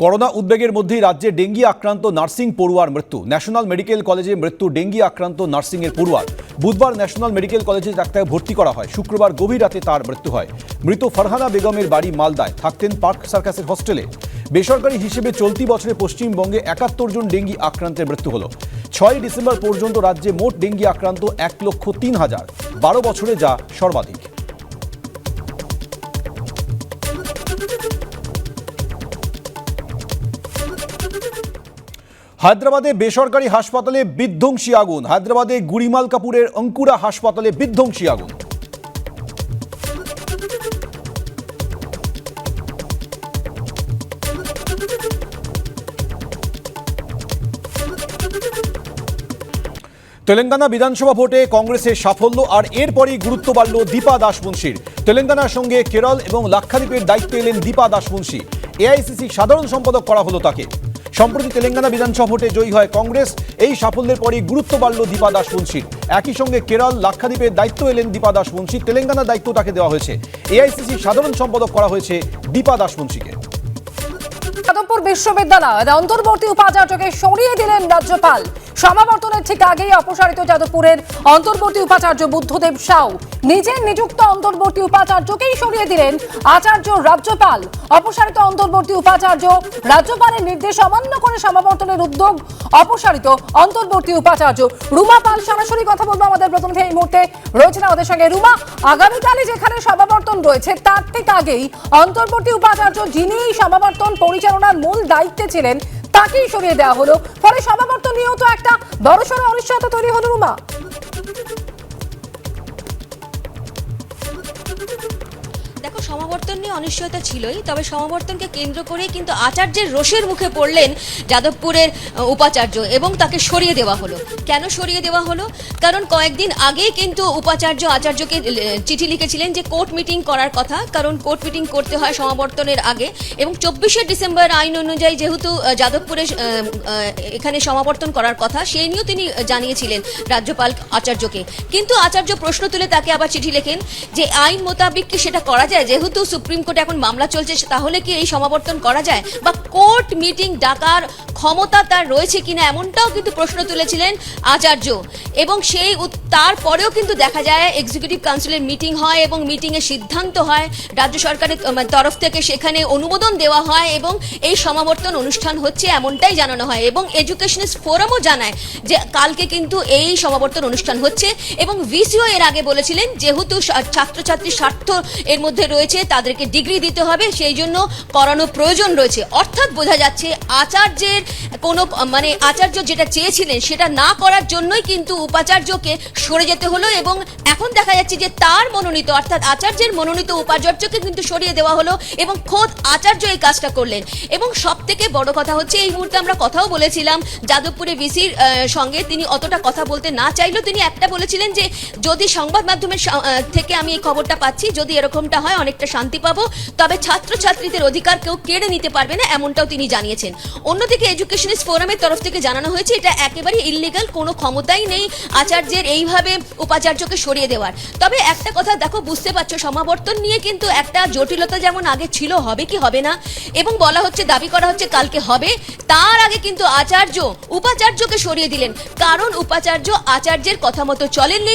Corona উদ্বেগের মধ্যেই রাজ্যে ডেঙ্গি আক্রান্ত নার্সিং পড়ুয়ার মৃত্যু। ন্যাশনাল মেডিকেল কলেজে মৃত্যু ডেঙ্গি আক্রান্ত নার্সিংয়ের পড়ুয়ার। বুধবার ন্যাশনাল মেডিকেল কলেজে তাকে ভর্তি করা হয়। শুক্রবার গভীর রাতে তার মৃত্যু হয়। মৃত ফারহানা বেগমের বাড়ি মালদায়। থাকতেন পার্ক সার্কাসের হোস্টেলে। বেসরকারি হিসেবে চলতি বছরে পশ্চিমবঙ্গে একাত্তর জন ডেঙ্গি আক্রান্তের মৃত্যু হলো। ছয় ডিসেম্বর পর্যন্ত রাজ্যে মোট ডেঙ্গি আক্রান্ত এক লক্ষ তিন হাজার। বারো বছরে যা সর্বাধিক। হায়দ্রাবাদে বেসরকারি হাসপাতালে বিধ্বংসী আগুন। হায়দ্রাবাদে গুরিমাল কাপুরের অঙ্কুরা হাসপাতালে বিধ্বংসী আগুন। তেলেঙ্গানা বিধানসভা ভোটে কংগ্রেসের সাফল্য আর এরপরই গুরুত্ব বাড়ল দীপা দাসমুন্সির তেলেঙ্গানার সঙ্গে কেরল এবং লাক্ষাদ্বীপের দায়িত্ব এলেন দীপা দাসমুন্সি এআইসিসি সাধারণ সম্পাদক করা হলো তাকে। সম্প্রতি তেলেঙ্গানা বিধানসভা ভোটে জয়ী হয় কংগ্রেস, এই সাফল্যের পরই গুরুত্ব বাড়ল দীপা দাস মুন্সির একই সঙ্গে কেরল, লাক্ষাদ্বীপের দায়িত্ব এলেন দীপা দাস মুন্সি তেলেঙ্গানার দায়িত্ব তাকে দেওয়া হয়েছে। এআইসিসি সাধারণ সম্পাদক করা হয়েছে দীপা দাস মুন্সিকে বিশ্ববিদ্যালয় অন্তর্বর্তী উপাচার্যকে সরিয়ে দিলেন রাজ্যপাল। সমাবর্তনের ঠিক আগেই অপসারিত যাদবপুরের অন্তর্বর্তী উপাচার্য বুদ্ধদেব সাউ। নিজের নিযুক্ত অন্তর্বর্তী উপাচার্যকেই সরিয়ে দিলেন আচার্য রাজ্যপাল। অপসারিত অন্তর্বর্তী উপাচার্য রাজ্যপালের নির্দেশ অমান্য করে সমাবর্তনের উদ্যোগ অপসারিত অন্তর্বর্তী উপাচার্য রুমা পাল সরাসরি কথা বলব আমাদের প্রতিনিধি এই মুহূর্তে। রয়েছেন আমাদের সঙ্গে রুমা। আগামীকালে যেখানে সমাবর্তন রয়েছে, তার ঠিক আগেই অন্তর্বর্তী উপাচার্য যিনি সমাবর্তন পরিচালনার মূল দায়িত্বে ছিলেন, তাকেই সরিয়ে দেওয়া হলো। ফলে সমাবর্তন বড়সড় অনিশ্চয়তা তৈরি হলো রুমা। সমাবর্তন নিয়ে অনিশ্চয়তা ছিলই, তবে সমাবর্তনকে কেন্দ্র করেই কিন্তু আচার্যের রোষের মুখে পড়লেন যাদবপুরের উপাচার্য এবং তাকে সরিয়ে দেওয়া হলো। কেন সরিয়ে দেওয়া হলো? কারণ কয়েকদিন আগেই কিন্তু উপাচার্য আচার্যকে চিঠি লিখেছিলেন যে কোর্ট মিটিং করার কথা, কারণ কোর্ট মিটিং করতে হয় সমাবর্তনের আগে এবং চব্বিশে ডিসেম্বর আইন অনুযায়ী যেহেতু যাদবপুরে এখানে সমাবর্তন করার কথা, সেই নিয়েও তিনি জানিয়েছিলেন রাজ্যপাল আচার্যকে। কিন্তু আচার্য প্রশ্ন তুলে তাকে আবার চিঠি লেখেন যে আইন মোতাবিক কি সেটা করা যায়? যেহেতু সুপ্রিম কোর্টে এখন মামলা চলছে, তাহলে কি এই সমাবর্তন করা যায়? বা কোর্ট মিটিং ডাকার ক্ষমতা তার রয়েছে কিনা, এমনটাও কিন্তু প্রশ্ন তুলেছিলেন আচার্য। এবং সেই তারপরেও কিন্তু দেখা যায় এক্সিকিউটিভ কাউন্সিলের মিটিং হয় এবং মিটিংয়ে সিদ্ধান্ত হয়, রাজ্য সরকারের মানে তরফ থেকে সেখানে অনুমোদন দেওয়া হয় এবং এই সমাবর্তন অনুষ্ঠান হচ্ছে এমনটাই জানানো হয়। এবং এডুকেশনিস্ট ফোরামও জানায় যে কালকে কিন্তু এই সমাবর্তন অনুষ্ঠান হচ্ছে এবং ভিসিও এর আগে বলেছিলেন, যেহেতু ছাত্রছাত্রীর স্বার্থ এর মধ্যে রয়েছে তাদেরকে ডিগ্রি দিতে হবে, সেই জন্য করানো প্রয়োজন রয়েছে। অর্থাৎ বোঝা যাচ্ছে আচার্যের কোনো মানে আচার্য যেটা চেয়েছিলেন সেটা না করার জন্যই কিন্তু উপাচার্যকে সরে যেতে হলো এবং এখন দেখা যাচ্ছে যে তার মনোনীত, অর্থাৎ আচার্যের মনোনীত উপাচার্যকে কিন্তু সরিয়ে দেওয়া হলো এবং খোদ আচার্য এই কাজটা করলেন। এবং সব থেকে বড় কথা হচ্ছে, এই মুহূর্তে আমরা কথাও বলেছিলাম, যাদবপুরে ভিসির সঙ্গে তিনি অতটা কথা বলতে না চাইলেও তিনি একটা বলেছিলেন যে, যদি সংবাদ মাধ্যমের থেকে আমি এই খবরটা পাচ্ছি, যদি এরকমটা হয় অনেকটা শান্তি পাবো, তবে ছাত্রছাত্রীদের অধিকার কেউ কেড়ে নিতে পারবে না, এমনটাও তিনি জানিয়েছেন। অন্যদিকে এডুকেশনিস্ট ফোরামের তরফ থেকে জানানো হয়েছে, এটা একেবারে ইলিগাল কোনো ক্ষমতাই নেই আচার্যের এইভাবে উপাচার্যকে সরিয়ে দেওয়ার। তবে একটা কথা দেখো, বুঝতে পারছ, সমাবর্তন নিয়ে কিন্তু একটা জটিলতা যেমন আগে ছিল, হবে কি হবে না, এবং বলা হচ্ছে, দাবি করা হচ্ছে, কালকে হবে, তার আগে কিন্তু আচার্য উপাচার্যকে সরিয়ে দিলেন, কারণ উপাচার্য আচার্যের কথা মতো চলেননি।